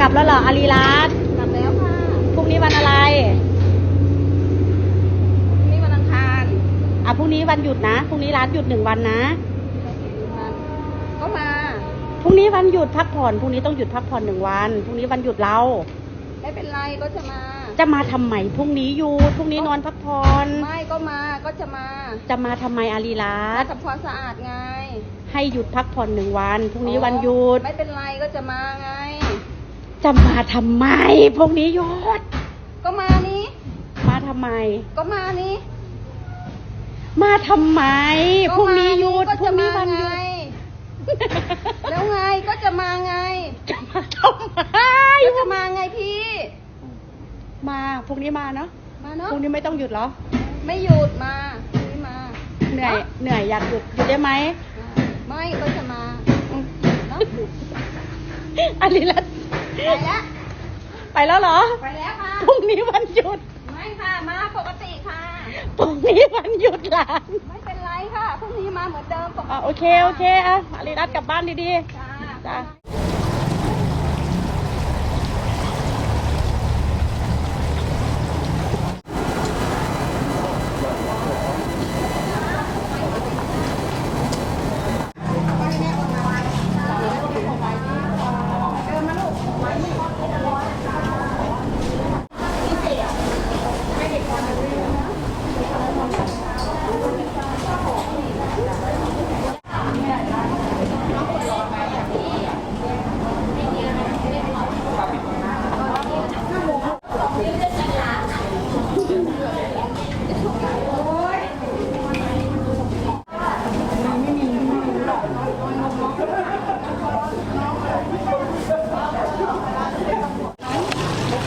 กลับแล้วเหรออารีรัตน์กลับแล้วค่ะ พรุ่งนี้วันอะไรนี่วันอังคารอะพรุ่งนี้วันหยุดนะ พรุ่งนี้ร้านหยุดหนึ่งวันนะ ก็มา พรุ่งนี้วันหยุดพักผ่อน พรุ่งนี้ต้องหยุดพักผ่อนหนึ่งวัน พรุ่งนี้วันหยุดเรา ไม่เป็นไรก็จะมา จะมาทำไมพรุ่งนี้หยุดพรุ่งนี้นอนพักผ่อน ไม่ก็มา ก็จะมา จะมาทำไมอารีรัมาตน์ทำความสะอาดไง ให้หยุดพักผ่อนหนึ่งวัน พรุ่งนี้วันหยุด ไม่เป็นไรก็จะมาไง จะมาทำไมพรุ่งนี้หยุดก็มานี้ มาทำไม ก็มานี้มาทำไมก็พรุ่งมานี้หยุดก็พรุ่จะงนี้มาวันหไง ยุดแล้วไงก็จะมาไง จะมาทำไมก็จะมาไงพี่ มาพรุ่งนี้มาเนาะมาเนาะพรุ่งนี้ไม่ต้องหยุดเหรอ ไม่หยุดมาไม่มาเหนื่อย เหนื่อยอยากหยุดหยุดได้ไหมไม่ก็จะมา เนาะอารีรัตน์ ไปแล้วไปแล้วเหรอ ไปแล้วค่ะ พรุ่งนี้วันหยุด ไม่ค่ะ มาปกติค่ะ พรุ่งนี้วันหยุดหลานไม่เป็นไรค่ะ พรุ่งนี้มาเหมือนเดิมปกอะติโอเค โอเค อะอารีรัตน์กลับบ้านดีจ้าๆจ้า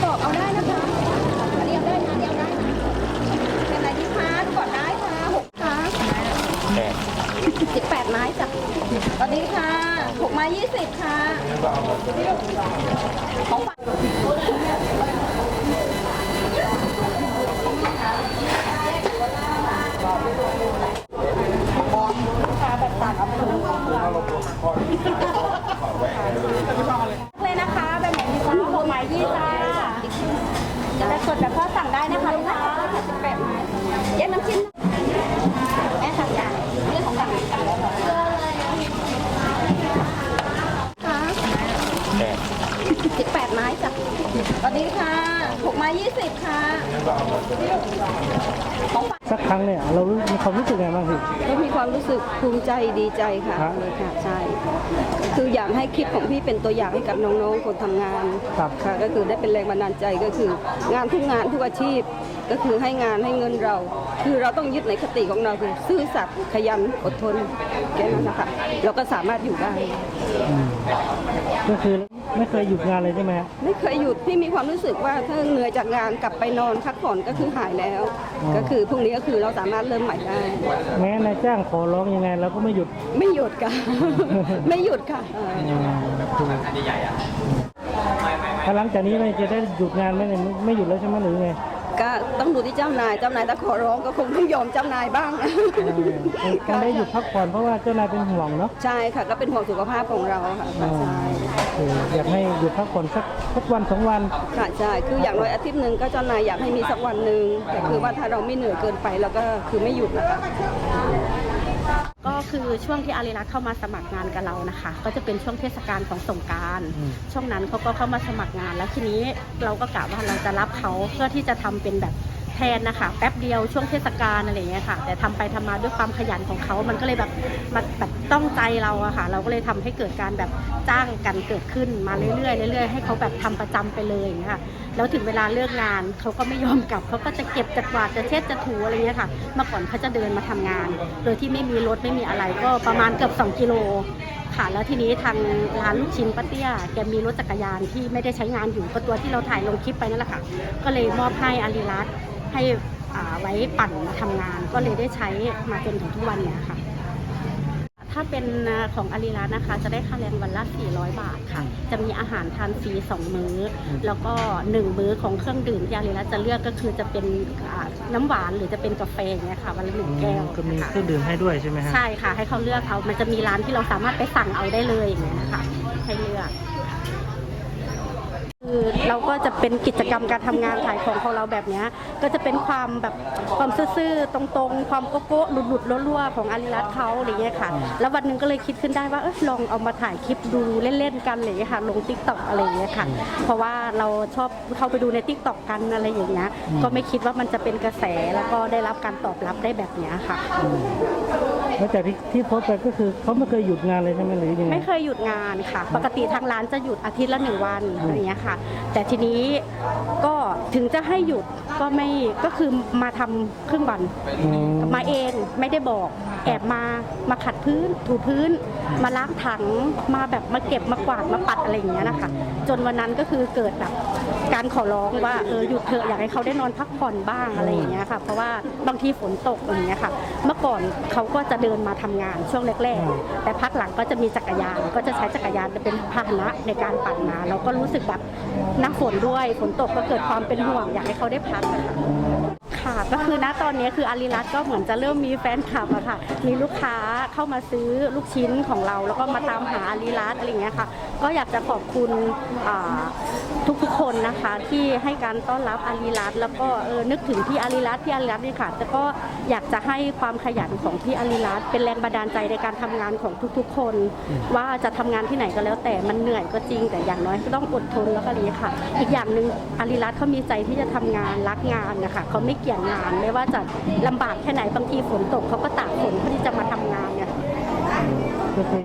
ตอบเอาได้นะคะอันนี้เอาได้นะอันนี้เอาได้นะเป็นอะไรที่ค้าดูก่อนได้ค่ะหกค้าสิบแปดไม้จ้ะ ตอนนี้ค่ะหกไม้ยี่สิบค่ะของฝ ยี่สิบค่ะของฝากสักครั้งเนี่ยเรารู้มีความรู้สึกไงบ้างพี่ ก็มีความรู้สึกภูมิใจดีใจค่ะครับเลยค่ะใช่คืออยากให้คลิปของพี่เป็นตัวอย่างให้กับน้องๆคนทำงานครับ ค่ะก็คือได้เป็นแรงบันดาลใจก็คือ งานทุกงานทุกอาชีพ ก็คือให้งานให้เงินเรา คือเราต้องยึดในคติของเราคือซื่อสัตย์ขยันอดทนแค่นั้นนะคะเราก็สามารถอยู่ได้อืมก็คือ ไม่เคยหยุดงานเลยใช่ไหมฮะไม่เคยหยุดพี่มีความรู้สึกว่าถ้าเหนื่อยจากงานกลับไปนอนพักผ่อนก็คือหายแล้วอ๋อก็คือพรุ่งนี้ก็คือเราสามารถเริ่มใหม่ได้ แม้นายจ้างขอร้องยังไงเราก็ไม่หยุดไม่หยุดค่ะ ไม่หยุดค่ะเอออืมถ้าหลังจากนี้ไม่จะได้หยุดงานไหมเนี่ยไม่ไม่หยุดแล้วใช่ไหมหรือไง ก็ต้องดูที่เจ้านายเจ้านายถ้าขอร้องก็คงต้องยอมเจ้านายบ้าง เออต้องได้หยุดพักผ่อนเพราะว่าเจ้านายเป็นห่วงเนาะใช่ค่ะก็เป็นห่วงสุขภาพของเราค่ะอ๋อใช่เอออยากให้หยุดพักผ่อนสักสักวันสองวันค่ะใช่คืออย่างน้อยอาทิตย์หนึ่งก็เจ้านายอยากให้มีสักวันหนึ่งแต่คือว่าถ้าเราไม่เหนื่อยเกินไปเราก็คือไม่หยุดนะคะ ก็คือช่วงที่อารีรัตน์เข้ามาสมัครงานกับเรานะคะ ก็จะเป็นช่วงเทศกาลของสงกรารอืม ช่วงนั้นเขาก็เข้ามาสมัครงานแล้วทีนี้เราก็กะว่าเราจะรับเขาเพื่อที่จะทำเป็นแบบ แทนนะคะแป๊บเดียวช่วงเทศกาลอะไรอย่างเงี้ยค่ะ แต่ทำไปทำมาด้วยความขยันของเขามันก็เลยแบบมันแบบต้องใจเราอะค่ะ เราก็เลยทำให้เกิดการแบบจ้างกันเกิดขึ้นมาเรื่อยๆเรื่อยๆให้เขาแบบทำประจำไปเลยอย่างเงี้ยค่ะแล้วถึงเวลาเลิกงานเขาก็ไม่ยอมกลับเขาก็จะเก็บจะกวาดจะเช็ดจะถูอะไรเงี้ยค่ะเมื่อก่อนเขาจะเดินมาทำงาน โดยที่ไม่มีรถไม่มีอะไรก็ประมาณเกือบ2กิโลค่ะแล้วทีนี้ทางร้านลูกชิ้นป้าเตี้ยแกมีรถจักรยานที่ไม่ได้ใช้งานอยู่ก็ตัวที่เราถ่ายลงคลิปไปนั่นแหละค่ะ ก็เลยมอบให้อารีรัต ให้อ่าไว้ปั่นมาทำงาน ก็เลยได้ใช้มาจนถึงทุกวันเนี้ยค่ะ ถ้าเป็นของอารีรัตน์นะคะ จะได้ค่าแรงวันละ 400 บาทค่ะ จะมีอาหารทานฟรี2 มื้อ แล้วก็ 1 มื้อของเครื่องดื่มที่อารีรัตน์จะเลือกก็คือจะเป็นอ่าน้ำหวานหรือจะเป็นกาแฟอย่างเงี้ยค่ะ วันละหนึ่งแก้วก็มีค่ะเครื่องดื่มให้ด้วยใช่ไหมฮะใช่ค่ะ ให้เขาเลือกเขามันจะมีร้านที่เราสามารถไปสั่งเอาได้เลยอย่างเงี้ยนะคะให้เลือก เราก็จะเป็นกิจกรรมการทำงานขายของของเราแบบเนี้ยก็จะเป็นความแบบความซื่อๆตรงๆ ความโกโก้หลุดๆรั่วๆของอาริรัตเขาอะไรเงี้ยค่ะ แล้ววันหนึงก็เลยคิดขึ้นได้ว่าเออลองเอามาถ่ายคลิปดูเล่นๆกันอะไรอย่างเงี้ยค่ะลงทิกตอกอะไรอย่างเงี้ยค่ะ เพราะว่าเราชอบเข้าไปดูในทิกตอกกันอะไรอย่างเงี้ยก็ไม่คิดว่ามันจะเป็นกระแสแล้วก็ได้รับการตอบรับได้แบบเนี้ยค่ะแล้วจากที่ที่โพสต์ไปก็คือเขาไม่เคยหยุดงานเลยใช่ไหมหรือยังไงไม่เคยหยุดงานค่ะ ปกติทางร้านจะหยุดอาทิตย์ละหนึ่งวันอะไรอย่างเงี้ยค่ะ แต่ทีนี้ก็ถึงจะให้หยุดก็ไม่ก็คือมาทำครึ่งวันอืมมาเองไม่ได้บอก แอบมามาขัดพื้นถูพื้น มาล้างถังมาแบบมาเก็บมากวาดมาปัดอะไรอย่างเงี้ยนะคะ จนวันนั้นก็คือเกิดแบบ การขอร้องว่าเออหยุดเถอะอยากให้เขาได้นอนพักผ่อนบ้างอะไรอย่างเงี้ยค่ะเพราะว่าบางทีฝนตกอะไรอย่างเงี้ยค่ะ เมื่อก่อนเขาก็จะเดินมาทำงานช่วงแรกๆ แต่พักหลังก็จะมีจักรยานก็จะใช้จักรยานเป็นพาหนะในการปั่นมาเราก็รู้สึกแบบหน้าฝนด้วยฝนตกก็เกิดความเป็นห่วง อยากให้เขาได้พักอะค่ะ ค่ะก็คือณตอนนี้คืออาริรัตก็เหมือนจะเริ่มมีแฟนคลับอะค่ะ มีลูกค้าเข้ามาซื้อลูกชิ้นของเรา แล้วก็มาตามหาอาริรัตอะไรอย่างเงี้ยค่ะ ก็อยากจะขอบคุณอ่าทุกๆคนนะคะที่ให้การต้อนรับอาริรัตแล้วก็เออนึกถึงพี่อาริรัตพี่อาริรัตเนี่ยค่ะแต่ก็อยากจะให้ความขยันของพี่อาริรัตเป็นแรงบันดาลใจในการทำงานของทุกๆ คน ว่าจะทำงานที่ไหนก็แล้ว แต่มันเหนื่อยก็จริง แต่อย่างน้อยก็ต้องอดทนแล้วก็นี้ค่ะ อีกอย่างหนึ่งอาริรัตเขามีใจที่จะทำงานรักงานนะคะเขาไม่เกี่ยงงานไม่ว่าจะลำบากแค่ไหนบางทีฝนตกเขาก็ตากฝนเพื่อที่จะมาทำงานเนี่ยก็คือ